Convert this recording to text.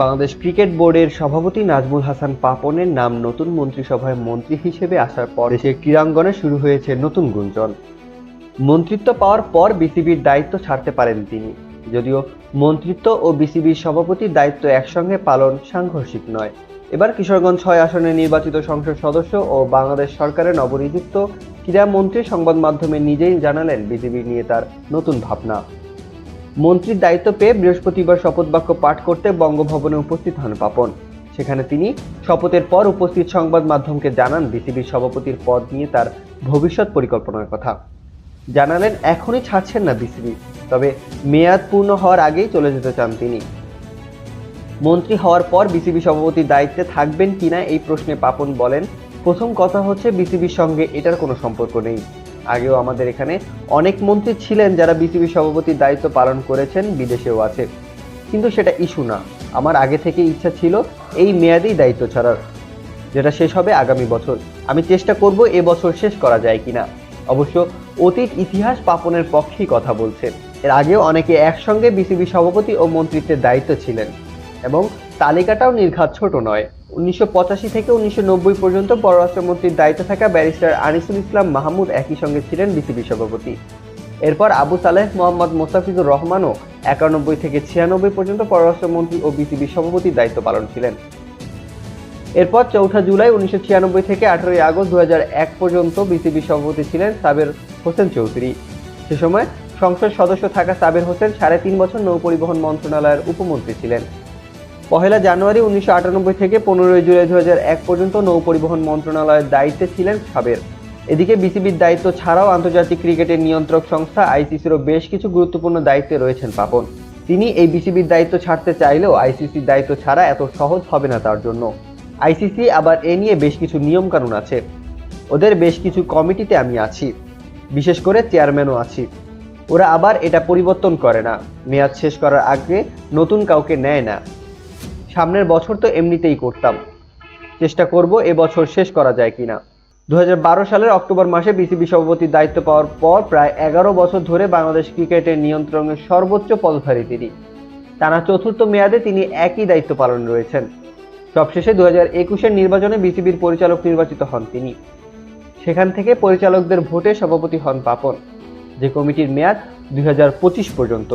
Bangladesh cricket বোর্ডের সভাপতি নাজমুল হাসান পাপনের নাম নতুন মন্ত্রিসভায় মন্ত্রী হিসেবে আসার পর দেশের ক্রীড়াঙ্গনে শুরু হয়েছে নতুন গুঞ্জন। মন্ত্রিত্ব পাওয়ার পর বিসিবির দায়িত্ব ছাড়তে পারেন তিনি। যদিও মন্ত্রিত্ব ও বিসিবির সভাপতির দায়িত্ব একসঙ্গে পালন সাংঘর্ষিক নয়। এবার কিশোরগঞ্জ ছয় আসনে নির্বাচিত সংসদ সদস্য ও বাংলাদেশ সরকারের নবনিযুক্ত ক্রীড়ামন্ত্রী সংবাদ মাধ্যমে নিজেই জানালেন বিসিবি নিয়ে তার নতুন ভাবনা। মন্ত্রীর দায়িত্ব পেয়ে বৃহস্পতিবার শপথ বাক্য পাঠ করতে বঙ্গভবনে উপস্থিত হন পাপন। সেখানে তিনি শপথের পর উপস্থিত সংবাদ মাধ্যমকে জানান বিসিবির সভাপতির পদ নিয়ে তার ভবিষ্যৎ পরিকল্পনার কথা। জানালেন, এখনই ছাড়ছেন না বিসিবি, তবে মেয়াদ পূর্ণ হওয়ার আগেই চলে যেতে চান তিনি। মন্ত্রী হওয়ার পর বিসিবি সভাপতির দায়িত্বে থাকবেন কিনা এই প্রশ্নে পাপন বলেন, প্রথম কথা হচ্ছে বিসিবির সঙ্গে এটার কোনো সম্পর্ক নেই। আগেও আমাদের এখানে অনেক মন্ত্রী ছিলেন যারা বিসিবি সভাপতির দায়িত্ব পালন করেছেন, বিদেশেও আছে। কিন্তু সেটা ইস্যু না। আমার আগে থেকে ইচ্ছা ছিল এই মেয়াদেই দায়িত্ব ছাড়ার, যেটা শেষ হবে আগামী বছর। আমি চেষ্টা করব এ বছর শেষ করা যায় কিনা। অবশ্য অতীত ইতিহাস পাপনের পক্ষেই কথা বলছে। এর আগেও অনেকে একসঙ্গে বিসিবি সভাপতি ও মন্ত্রিত্বের দায়িত্ব ছিলেন এবং তালিকাটাও নির্ঘাত ছোট নয়। উনিশশো পঁচাশি থেকে উনিশশো নব্বই পর্যন্ত পররাষ্ট্রমন্ত্রীর দায়িত্বে থাকা ব্যারিস্টার আনিসুল ইসলাম মাহমুদ একই সঙ্গে ছিলেন বিসিবি সভাপতি। এরপর আবু সালেহ মোহাম্মদ মোস্তাফিজুর রহমানও একানব্বই থেকে ছিয়ানব্বই পর্যন্ত পররাষ্ট্রমন্ত্রী ও বিসিবি সভাপতির দায়িত্ব পালন ছিলেন। এরপর চৌঠা জুলাই উনিশশো ছিয়ানব্বই থেকে আঠারোই আগস্ট দু হাজার এক পর্যন্ত বিসিবি সভাপতি ছিলেন সাবের হোসেন চৌধুরী। সে সময় সংসদ সদস্য থাকা সাবের হোসেন সাড়ে তিন বছর নৌ পরিবহন মন্ত্রণালয়ের উপমন্ত্রী ছিলেন। পহেলা জানুয়ারি উনিশশো আটানব্বই থেকে পনেরোই জুলাই দু হাজার এক পর্যন্ত নৌ পরিবহন মন্ত্রণালয়ের দায়িত্বে ছিলেন সাবের। এদিকে বিসিবির দায়িত্ব ছাড়াও আন্তর্জাতিক ক্রিকেটের নিয়ন্ত্রক সংস্থা আইসিসিরও বেশ কিছু গুরুত্বপূর্ণ দায়িত্বে রয়েছেন পাপন। তিনি এই বিসিবির দায়িত্ব ছাড়তে চাইলেও আইসিসির দায়িত্ব ছাড়া এত সহজ হবে না তার জন্য। আইসিসি আবার এ নিয়ে বেশ কিছু নিয়মকানুন আছে। ওদের বেশ কিছু কমিটিতে আমি আছি। বিশেষ করে চেয়ারম্যানও আছি। ওরা আবার এটা পরিবর্তন করে না। মেয়াদ শেষ করার আগে নতুন কাউকে নেয় না। সামনের বছর তো এমনিতেই করতাম। চেষ্টা করব এবছর শেষ করা যায় কিনা। দু হাজার বারো সালের অক্টোবর মাসে বিসিবি সভাপতির দায়িত্ব পাওয়ার পর প্রায় এগারো বছর ধরে বাংলাদেশ ক্রিকেটের নিয়ন্ত্রণের সর্বোচ্চ পদধারী তিনি। টানা চতুর্থ মেয়াদে তিনি একই দায়িত্ব পালন রয়েছেন। সবশেষে দু হাজার একুশের নির্বাচনে বিসিবির পরিচালক নির্বাচিত হন তিনি। সেখান থেকে পরিচালকদের ভোটে সভাপতি হন পাপন। যে কমিটির মেয়াদ দুই হাজার পঁচিশ পর্যন্ত।